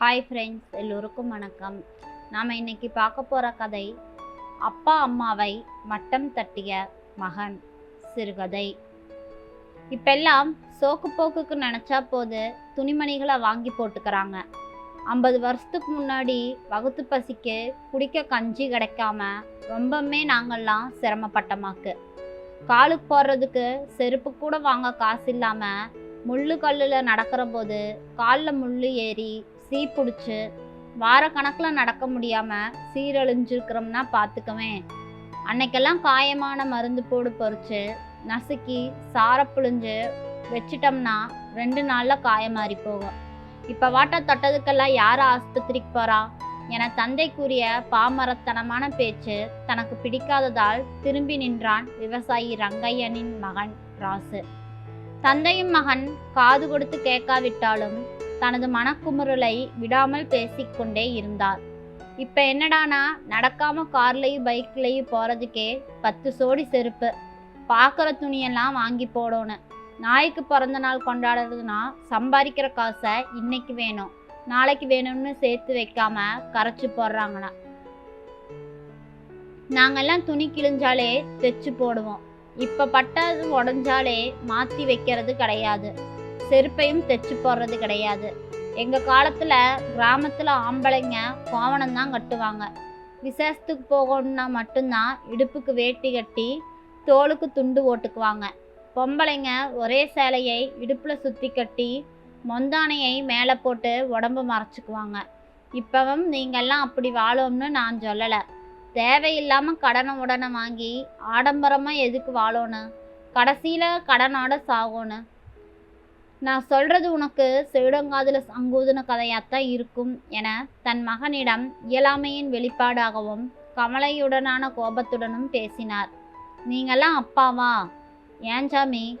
Hi friends எல்லோருக்கும் வணக்கம். நாம் இன்னைக்கு பார்க்க போகிற கதை அப்பா அம்மாவை மட்டம் தட்டிய மகன் சிறுகதை. இப்பெல்லாம் சோக்கு போக்குக்கு நினச்சா போது துணிமணிகளை வாங்கி போட்டுக்கிறாங்க. ஐம்பது வருஷத்துக்கு முன்னாடி வகுத்து பசிக்கு குடிக்க கஞ்சி கிடைக்காம ரொம்பவுமே நாங்கள்லாம் சிரமப்பட்டமாக்கு. காலுக்கு போடுறதுக்கு செருப்பு கூட வாங்க காசு இல்லாமல் முள்ளு கல்லில் நடக்கிற போது காலில் முள்ளு ஏறி சீ பிடிச்சி வாரக்கணக்கில் நடக்க முடியாமல் சீரழிஞ்சிருக்கிறோம்னா பார்த்துக்குவேன் அன்னைக்கெல்லாம் காயமான மருந்து போடு பொறிச்சு நசுக்கி சார புழிஞ்சு வச்சிட்டோம்னா ரெண்டு நாளில் காயமாறி போகும். இப்போ வாட்ட தொட்டதுக்கெல்லாம் யார் ஆஸ்பத்திரிக்கு போகிறா என தந்தைக்குரிய பாமரத்தனமான பேச்சு தனக்கு பிடிக்காததால் திரும்பி நின்றான் விவசாயி ரங்கையனின் மகன் ராசு. தந்தையும் மகன் காது கொடுத்து கேட்காவிட்டாலும் தனது மனக்குமுறலை விடாமல் பேசிக்கொண்டே இருந்தார். இப்போ என்னடானா நடக்காம கார்லையும் பைக்லையும் போகிறதுக்கே பத்து சோடி செருப்பு. பார்க்குற துணியெல்லாம் வாங்கி போடணும். நாய்க்கு பிறந்த நாள் கொண்டாடுறதுன்னா சம்பாதிக்கிற காசை இன்னைக்கு வேணும். நாளைக்கு வேணும்னு சேர்த்து வைக்காம கரைச்சி போடுறாங்கண்ணா நாங்கெல்லாம் துணி கிழிஞ்சாலே தைச்சு போடுவோம். இப்போ பட்டது உடஞ்சாலே மாற்றி வைக்கிறது கிடையாது. செருப்பையும் தைச்சு போடுறது கிடையாது. எங்கள் காலத்தில் கிராமத்தில் ஆம்பளைங்க கோவணம் தான் கட்டுவாங்க. விசேஷத்துக்கு போகணும்னா மட்டும்தான் இடுப்புக்கு வேட்டி கட்டி தோலுக்கு துண்டு ஓட்டுக்குவாங்க. பொம்பளைங்க ஒரே சேலையை இடுப்பில் சுற்றி கட்டி மொந்தானையை மேலே போட்டு உடம்பு மறைச்சிக்குவாங்க. இப்பவும் நீங்கள்லாம் அப்படி வாழோம்னு நான் சொல்லலை. தேவையில்லாமல் கடனை உடனே வாங்கி ஆடம்பரமாக எதுக்கு வாழணும் கடைசியில் கடனோட சாகணும் நான் சொல்கிறது உனக்கு செவிடங்காதில் சங்கூதுன கதையாத்தான் இருக்கும் என தன் மகனிடம் இயலாமையின் வெளிப்பாடாகவும் கமலையுடனான கோபத்துடனும் பேசினார். நீங்கள்லாம் அப்பாவா? ஏன் சாமி?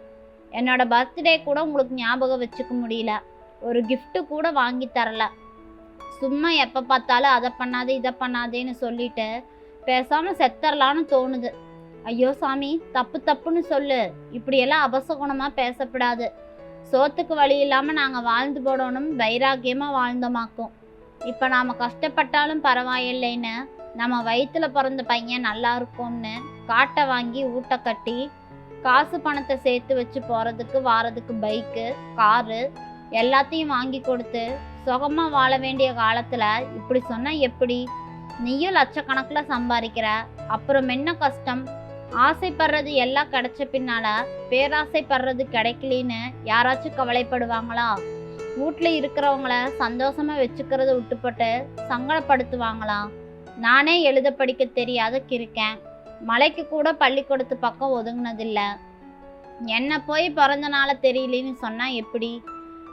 என்னோட பர்த்டே கூட உங்களுக்கு ஞாபகம் வச்சுக்க முடியல. ஒரு கிஃப்ட்டு கூட வாங்கி தரல. சும்மா எப்போ பார்த்தாலும் அதை பண்ணாது இதை பண்ணாதேன்னு சொல்லிட்டு பேசாமல் செத்தரலான்னு தோணுது. ஐயோ சாமி தப்பு தப்புன்னு சொல்லு. இப்படியெல்லாம் அபசகுணமாக பேசப்படாது. சோத்துக்கு வழி இல்லாமல் நாங்கள் வாழ்ந்து போடணும் வைராக்கியமாக வாழ்ந்தோமாக்கும். இப்போ நாம் கஷ்டப்பட்டாலும் பரவாயில்லைன்னு நம்ம வயிற்றில் பிறந்த பையன் நல்லா இருக்கும்னு காட்டை வாங்கி ஊட்ட கட்டி காசு பணத்தை சேர்த்து வச்சு போகிறதுக்கு வாரதுக்கு பைக்கு காரு எல்லாத்தையும் வாங்கி கொடுத்து சுகமாக வாழ வேண்டிய காலத்தில் இப்படி சொன்னால் எப்படி? நீயும் லட்சக்கணக்கில் சம்பாதிக்கிற அப்புறம் என்ன கஷ்டம்? ஆசைப்படுறது எல்லாம் கிடைச்ச பின்னால பேராசைப்படுறது கிடைக்கலின்னு யாராச்சும் கவலைப்படுவாங்களா? வீட்டில் இருக்கிறவங்கள சந்தோஷமா வச்சுக்கிறத விட்டுப்பட்டு சங்கடப்படுத்துவாங்களா? நானே எழுத படிக்க தெரியாத கிருக்கேன் மலைக்கு கூட பள்ளிக்கூடத்து பக்கம் ஒதுங்கினதில்ல. என்ன போய் பிறந்த நாள தெரியலன்னு சொன்னால் எப்படி?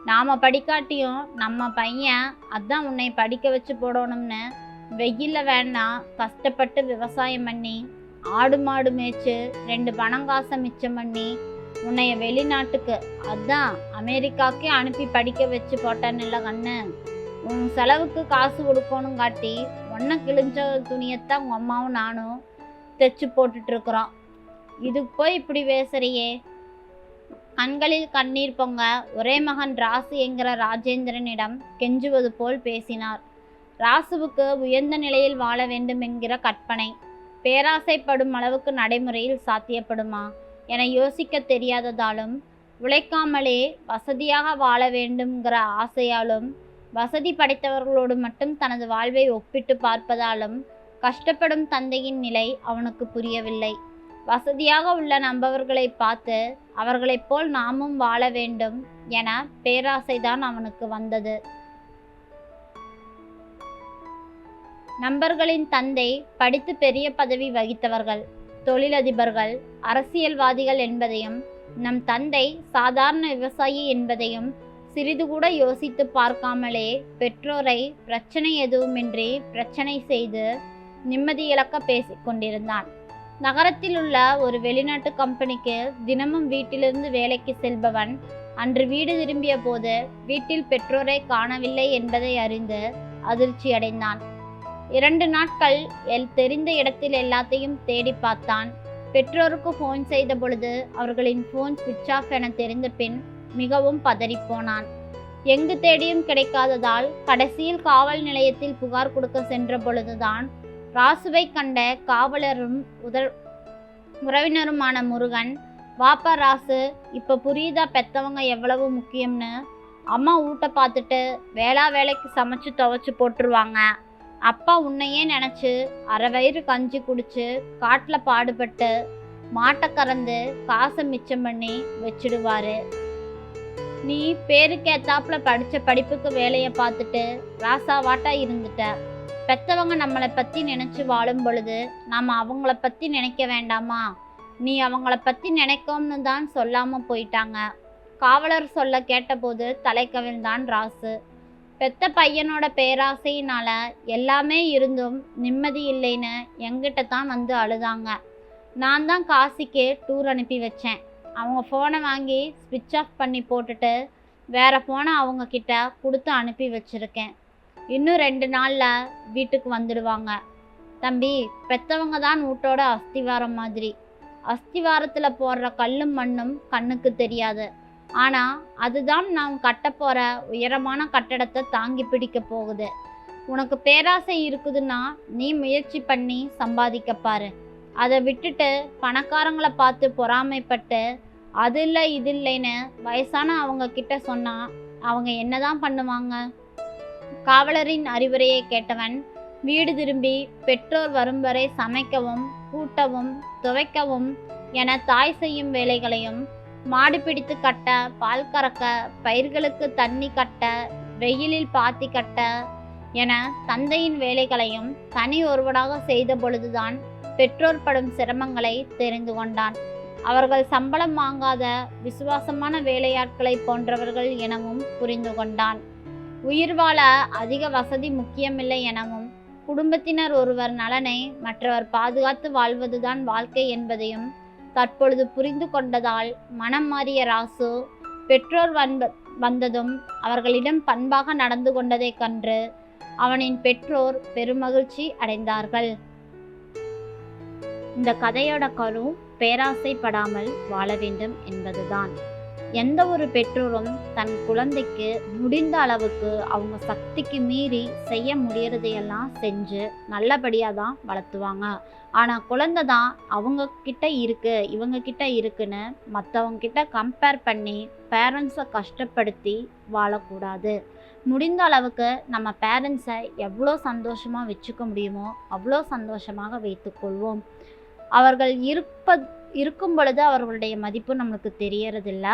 நாம் படிக்காட்டியும் நம்ம பையன் அதான் உன்னை படிக்க வச்சு போடணும்னு வெயிலில் வேணாம் கஷ்டப்பட்டு விவசாயம் பண்ணி ஆடு மாடு மேய்ச்சு ரெண்டு பணம் மிச்சம் பண்ணி உன்னைய வெளிநாட்டுக்கு அதான் அமெரிக்காக்கே அனுப்பி படிக்க வச்சு போட்டேன்னுல கண்ணு. உன் செலவுக்கு காசு கொடுக்கணும் காட்டி ஒன்றை கிழிஞ்ச துணியத்தான் உங்கள் அம்மாவும் நானும் தைச்சு போட்டுட்ருக்குறோம். இதுக்கு போய் இப்படி பேசுறியே? கண்களில் கண்ணீர் பொங்க ஒரே மகன் ராசு என்கிற ராஜேந்திரனிடம் கெஞ்சுவது போல் பேசினார். ராசுவுக்கு உயர்ந்த நிலையில் வாழ வேண்டும் என்கிற கற்பனை. பேராசைப்படும் அளவுக்கு நடைமுறையில் சாத்தியப்படுமா? என யோசிக்க தெரியாததாலும் உழைக்காமலே வசதியாக வாழ வேண்டும்ங்கிற ஆசையாலும் வசதி படைத்தவர்களோடு மட்டும் தனது வாழ்வை ஒப்பிட்டு பார்ப்பதாலும் கஷ்டப்படும் தந்தையின் நிலை அவனுக்கு புரியவில்லை. வசதியாக உள்ள நம்பவர்களை பார்த்து அவர்களைப் போல் நாமும் வாழ வேண்டும் என பேராசைதான் அவனுக்கு வந்தது. நண்பர்களின் தந்தை படித்து பெரிய பதவி வகித்தவர்கள் தொழிலதிபர்கள் அரசியல்வாதிகள் என்பதையும் நம் தந்தை சாதாரண விவசாயி என்பதையும் சிறிது கூட யோசித்து பார்க்காமலே பெற்றோரை பிரச்சனை எதுவுமின்றி பிரச்சனை செய்து நிம்மதி இழக்க பேசிக் கொண்டிருந்தான். நகரத்தில் உள்ள ஒரு வெளிநாட்டு கம்பெனிக்கு தினமும் வீட்டிலிருந்து வேலைக்கு செல்பவன் அன்று வீடு திரும்பிய போது வீட்டில் பெற்றோரை காணவில்லை என்பதை அறிந்து அதிர்ச்சியடைந்தான். இரண்டு நாட்கள் எல் தெரிந்த இடத்தில் எல்லாத்தையும் தேடி பார்த்தான். பெற்றோருக்கு ஃபோன் செய்த பொழுது அவர்களின் ஃபோன் சுவிட்ச் ஆஃப் என தெரிந்த பின் மிகவும் பதறிப்போனான். எங்கு தேடியும் கிடைக்காததால் கடைசியில் காவல் நிலையத்தில் புகார் கொடுக்க சென்ற பொழுதுதான் ராசுவை கண்ட காவலரும் உதர் உறவினருமான முருகன் வாப்பா ராசு இப்போ புரியுதா பெத்தவங்க எவ்வளவு முக்கியம்னு? அம்மா ஊட்ட பார்த்துட்டு வேளா வேலைக்கு சமைச்சு துவைச்சு போட்டுருவாங்க. அப்பா உன்னையே நினச்சி அரை வயிறு கஞ்சி குடிச்சு காட்டில் பாடுபட்டு மாட்டை கறந்து காசை மிச்சம் பண்ணி வச்சிடுவாரு. நீ பேருக்கேத்தாப்புல படித்த படிப்புக்கு வேலையை பார்த்துட்டு ராசாவாட்டா இருந்துட்ட. பெத்தவங்க நம்மளை பற்றி நினச்சி வாழும் பொழுது நாம் அவங்கள பற்றி நினைக்க வேண்டாமா? நீ அவங்கள பற்றி நினைக்கோம்னு தான் சொல்லாமல் போயிட்டாங்க. காவலர் சொல்ல கேட்டபோது தலை கவிழ்ந்தான் ராசு. பெத்த பையனோட பேராசையினால எல்லாமே இருந்தும் நிம்மதி இல்லைன்னு எங்கிட்ட தான் வந்து அழுதாங்க. நான் தான் காசிக்கு டூர் அனுப்பி வச்சேன். அவங்க ஃபோனை வாங்கி ஸ்விட்ச் ஆஃப் பண்ணி போட்டுட்டு வேற ஃபோனை அவங்கக்கிட்ட கொடுத்து அனுப்பி வச்சுருக்கேன். இன்னும் ரெண்டு நாளில் வீட்டுக்கு வந்துடுவாங்க. தம்பி பெத்தவங்க தான் வீட்டோட அஸ்திவாரம் மாதிரி. அஸ்திவாரத்தில் போடுற கல்லும் மண்ணும் கண்ணுக்கு தெரியாது. ஆனால் அதுதான் நாம் கட்டப்போகிற உயரமான கட்டடத்தை தாங்கி பிடிக்க போகுது. உனக்கு பேராசை இருக்குதுன்னா நீ முயற்சி பண்ணி சம்பாதிக்க பாரு. அதை விட்டுட்டு பணக்காரங்களை பார்த்து பொறாமைப்பட்டு அது இல்லை இது இல்லைன்னு வயசான அவங்க கிட்ட சொன்னா அவங்க என்னதான் பண்ணுவாங்க? காவலரின் அறிவுரையை கேட்டவன் வீடு திரும்பி பெற்றோர் வரும் வரை சமைக்கவும் கூட்டவும் துவைக்கவும் என தாய் செய்யும் வேலைகளையும் மாடு பிடித்து கட்ட பால் கறக்க பயிர்களுக்கு தண்ணி கட்ட வெயிலில் பாத்தி கட்ட என தந்தையின் வேலைகளையும் தனி ஒருவனாக செய்த பொழுதுதான் பெற்றோர் படும் சிரமங்களை தெரிந்து கொண்டான். அவர்கள் சம்பளம் வாங்காத விசுவாசமான வேலையாட்களை போன்றவர்கள் எனவும் புரிந்து கொண்டான். உயிர் வாழ அதிக வசதி முக்கியமில்லை எனவும் குடும்பத்தினர் ஒருவர் நலனை மற்றவர் பாதுகாத்து வாழ்வதுதான் வாழ்க்கை என்பதையும் தற்பொழுது புரிந்து கொண்டதால் மனம் மாறிய ராசு பெற்றோர் வந்த வந்ததும் அவர்களிடம் பண்பாக நடந்து கொண்டதைக் கண்டு அவனின் பெற்றோர் பெருமகிழ்ச்சி அடைந்தார்கள். இந்த கதையோட கரு பேராசைப்படாமல் வாழ வேண்டும் என்பதுதான். எந்த ஒரு பெற்றோரும் தன் குழந்தைக்கு முடிந்த அளவுக்கு அவங்க சக்திக்கு மீறி செய்ய முடியறதையெல்லாம் செஞ்சு நல்லபடியாக தான் வளர்த்துவாங்க. ஆனால் குழந்தை தான் அவங்க கிட்ட இவங்கக்கிட்ட இவங்க கிட்ட இருக்குன்னு மற்றவங்க கிட்ட கம்பேர் பண்ணி பேரண்ட்ஸை கஷ்டப்படுத்தி வாழக்கூடாது. முடிந்த அளவுக்கு நம்ம பேரண்ட்ஸை எவ்வளோ சந்தோஷமாக வச்சுக்க முடியுமோ அவ்வளோ சந்தோஷமாக வைத்துக்கொள்வோம் அவர்கள் இருப்ப இருக்கும் பொழுது அவர்களுடைய மதிப்பு நம்மளுக்கு தெரியறதில்ல.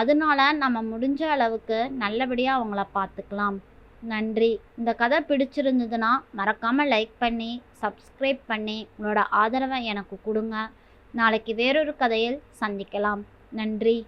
அதனால நம்ம முடிஞ்ச அளவுக்கு நல்லபடியாக அவங்கள பார்த்துக்கலாம் நன்றி. இந்த கதை பிடிச்சிருந்ததுன்னா மறக்காமல் லைக் பண்ணி சப்ஸ்கிரைப் பண்ணி உங்களோட ஆதரவை எனக்கு கொடுங்க. நாளைக்கு வேறொரு கதையில் சந்திக்கலாம். நன்றி.